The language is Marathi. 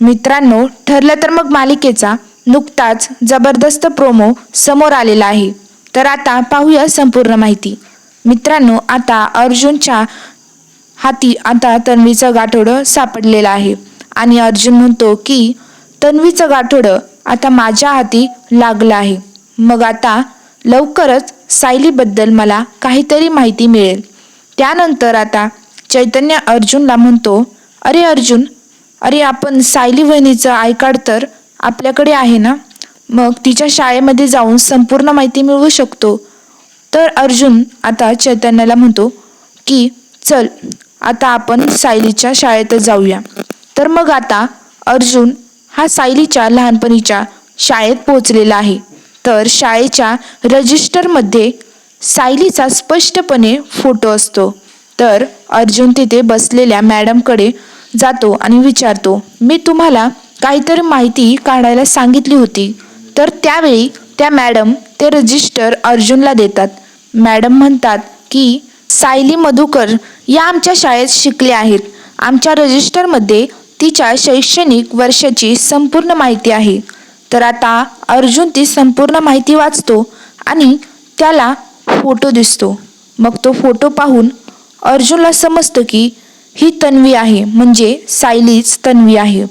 मित्रांनो ठरलं तर मग मालिकेचा नुकताच जबरदस्त प्रोमो समोर आलेला आहे. तर आता पाहूया संपूर्ण माहिती. मित्रांनो आता अर्जुनच्या हाती आता तन्वीचं गाठोडं सापडलेलं आहे. आणि अर्जुन म्हणतो की तन्वीचं गाठोडं आता माझ्या हाती लागलं आहे. मग आता लवकरच सायलीबद्दल मला काहीतरी माहिती मिळेल. त्यानंतर आता चैतन्य अर्जुनला म्हणतो अरे अर्जुन अरे आपण सायली वहिनीचं आय कार्ड तर आपल्याकडे आहे ना? मग तिच्या शाळेमध्ये जाऊन संपूर्ण माहिती मिळवू शकतो. तर अर्जुन आता चैतन्याला म्हणतो की चल आता आपण सायलीच्या शाळेतच जाऊया. तर मग आता अर्जुन हा सायलीच्या लहानपणीच्या शाळेत पोहोचलेला आहे. तर शाळेच्या रजिस्टरमध्ये सायलीचा स्पष्टपणे फोटो असतो. तर अर्जुन तिथे बसलेल्या मॅडमकडे जातो आणि विचारतो मी तुम्हाला काहीतरी माहिती काढायला सांगितली होती. तर त्यावेळी त्या मॅडम ते रजिस्टर अर्जुनला देतात. मॅडम म्हणतात की सायली मधुकर या आमच्या शाळेत शिकल्या आहेत. आमच्या रजिस्टरमध्ये तिच्या शैक्षणिक वर्षाची संपूर्ण माहिती आहे. तर आता अर्जुन ती संपूर्ण माहिती वाचतो आणि त्याला फोटो दिसतो. मग तो फोटो पाहून अर्जुनला समजतं की ही तन्वी आहे. म्हणजे सायलीच तन्वी आहे.